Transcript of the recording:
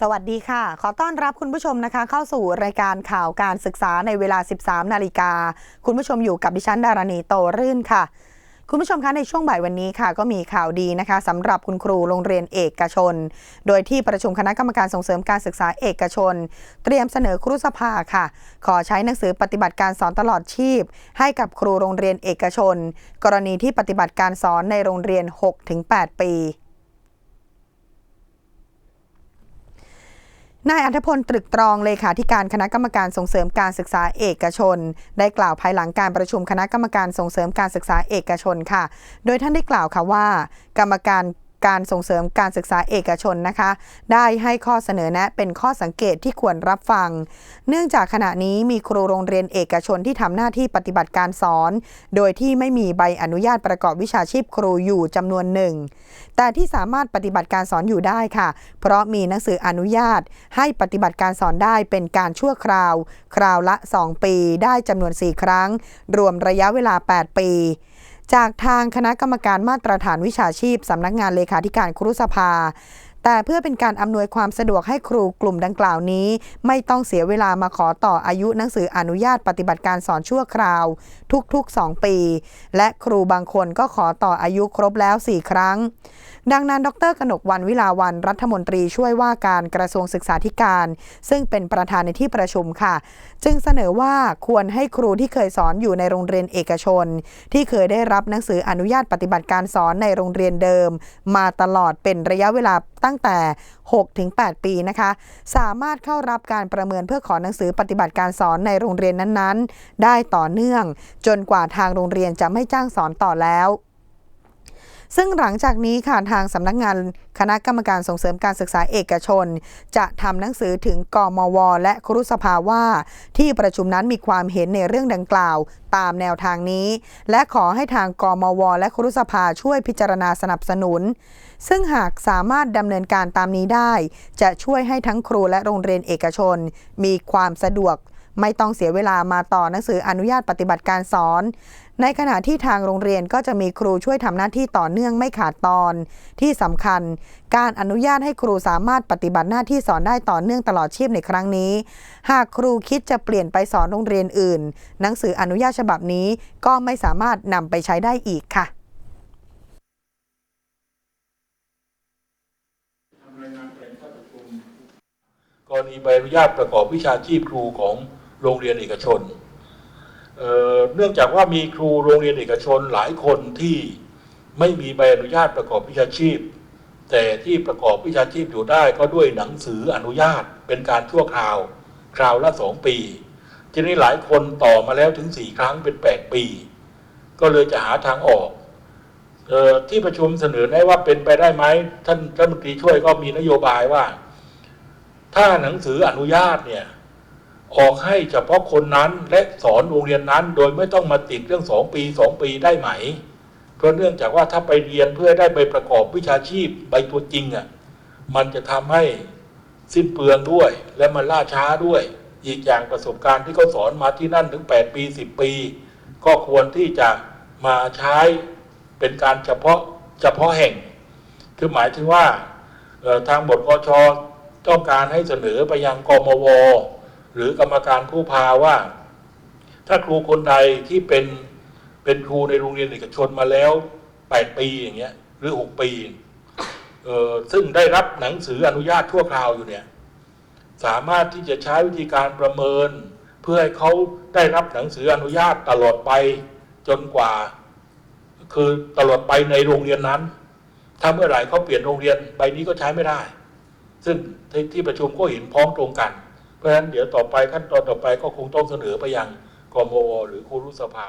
สวัสดีค่ะ ขอต้อนรับคุณผู้ชมนะคะ เข้าสู่รายการข่าวการศึกษาในเวลา 13 นาฬิกา คุณผู้ชมอยู่กับดิฉันดารณีโตรื่นค่ะ คุณผู้ชมคะในช่วงบ่ายวันนี้ค่ะ ก็มีข่าวดีนะคะสำหรับคุณครูโรงเรียนเอกชน โดยที่ประชุมคณะกรรมการส่งเสริมการศึกษาเอกชน เตรียมเสนอครุสภาค่ะ ขอใช้หนังสือปฏิบัติการสอนตลอดชีพ ให้กับครูโรงเรียนเอกชน กรณีที่ปฏิบัติการสอนในโรงเรียน 6-8 ปี นายอัธพลตรึกตรองเลขาธิการคณะกรรมการส่งเสริมการศึกษาเอกชน ได้กล่าวภายหลังการประชุมคณะกรรมการส่งเสริมการศึกษาเอกชนค่ะ โดยท่านได้กล่าวค่ะว่า กรรมการ การส่งเสริมการศึกษาเอกชนนะคะ ได้ให้ข้อเสนอแนะเป็นข้อสังเกตที่ควรรับฟัง เนื่องจากขณะนี้มีครูโรงเรียนเอกชนที่ทำหน้าที่ปฏิบัติการสอน โดยที่ไม่มีใบอนุญาตประกอบวิชาชีพครูอยู่จำนวนหนึ่ง แต่ที่สามารถปฏิบัติการสอนอยู่ได้ค่ะ เพราะมีหนังสืออนุญาต ให้ปฏิบัติการสอนได้เป็นการชั่วคราว คราวละ 2 ปี ได้จำนวน 4 ครั้ง รวมระยะเวลา 8 ปี จากทางคณะกรรมการมาตรฐานวิชาชีพสำนักงานเลขาธิการครุสภาแต่เพื่อเป็นการอำนวยความสะดวกให้ครูกลุ่มดังกล่าวนี้ ไม่ต้องเสียเวลามาขอต่ออายุหนังสืออนุญาตปฏิบัติการสอนชั่วคราว ทุกๆ 2 ปี และครูบางคนก็ขอต่ออายุครบแล้ว 4 ครั้ง ดังนั้น ดร กนกวันวิลาวันรัฐมนตรีช่วยว่าการกระทรวงศึกษาธิการ ซึ่งเป็นประธานในที่ประชุมค่ะ จึงเสนอว่าควรให้ครูที่เคยสอนอยู่ในโรงเรียนเอกชน ที่เคยได้รับหนังสืออนุญาตปฏิบัติการสอนในโรงเรียนเดิม มาตลอดเป็นระยะเวลาตั้งแต่ 6-8 ปีนะคะ สามารถเข้ารับการประเมินเพื่อขอหนังสือปฏิบัติการสอนในโรงเรียนนั้นๆ ได้ต่อเนื่อง จนกว่าทางโรงเรียนจะไม่จ้างสอนต่อแล้ว ซึ่งหลังจากนี้ค่ะทางสำนักงานคณะกรรมการส่งเสริมการศึกษาเอกชน จะทำหนังสือถึงกมว และครุสภาว่า ที่ประชุมนั้นมีความเห็นในเรื่องดังกล่าว ตามแนวทางนี้ และขอให้ทางกมว และครุสภาช่วยพิจารณาสนับสนุน ซึ่งหากสามารถดำเนินการตามนี้ได้ จะช่วยให้ทั้งครูและโรงเรียนเอกชน มีความสะดวก ไม่ต้องเสียเวลามาต่อหนังสืออนุญาตปฏิบัติการสอน ในขณะที่ทางโรงเรียนก็จะมีครูช่วยทำหน้าที่ต่อเนื่องไม่ขาดตอน ที่สำคัญ การอนุญาตให้ครูสามารถปฏิบัติหน้าที่สอนได้ต่อเนื่องตลอดชีพในครั้งนี้ หากครูคิดจะเปลี่ยนไปสอนโรงเรียนอื่น หนังสืออนุญาตฉบับนี้ก็ไม่สามารถนำไปใช้ได้อีกค่ะกรณีใบอนุญาตประกอบวิชาชีพครูของ โรงเรียนเอกชนเเนื่องจากว่ามีครูโรงเรียนเอกชนหลายคนที่ไม่มีใบอนุญาตประกอบวิชาชีพ แต่ที่ประกอบวิชาชีพอยู่ได้ก็ด้วยหนังสืออนุญาตเป็นการชั่วคราว คราวละสองปี ทีนี้หลายคนต่อมาแล้วถึงสี่ครั้งเป็นแปดปี ก็เลยจะหาทางออกออที่ประชุมเสนอได้ว่าเป็นไปได้ไหมท่านรัฐมนตรีช่วยก็มีนโยบายว่า ถ้าหนังสืออนุญาตเนี่ย ออกให้เฉพาะคนนั้นและสอนโรงเรียนนั้น โดยไม่ต้องมาติดเรื่องสองปีสองปีได้ไหม เพราะเนื่องจากว่าถ้าไปเรียนเพื่อได้ไปประกอบวิชาชีพใบตัวจริงอะ่ะมันจะทำให้สิ้นเปลืองด้วย และมันล่าช้าด้วย อีกอย่างประสบการณ์ที่เขาสอนมาที่นั่นถึง 8 ปี 10 ปี ก็ควรที่จะมาใช้เป็นการเฉพาะเฉพาะแห่ง คือหมายถึงว่าทางบทกชต้องการให้เสนอไปยังกมว หรือกรรมการผู้พาว่า ถ้าครูคนใดที่เป็นเป็นครูในโรงเรียนเอกชนมาแล้ว8ปีอย่างเงี้ย หรือ6ปีเออซึ่งได้รับหนังสืออนุญาตชั่วคราวอยู่เนี่ย สามารถที่จะใช้วิธีการประเมิน เพื่อให้เขาได้รับหนังสืออนุญาตตลอดไปจนกว่า คือตลอดไปในโรงเรียนนั้น ถ้าเมื่อไหร่เขาเปลี่ยนโรงเรียนใบนี้ก็ใช้ไม่ได้ ซึ่งทที่ประชุมก็เห็นพ้องตรงกัน เพราะฉะนั้นเดี๋ยวต่อไปขั้นตอนต่อไปก็คงต้องเสนอไปยังกมวหรือครูรุสภา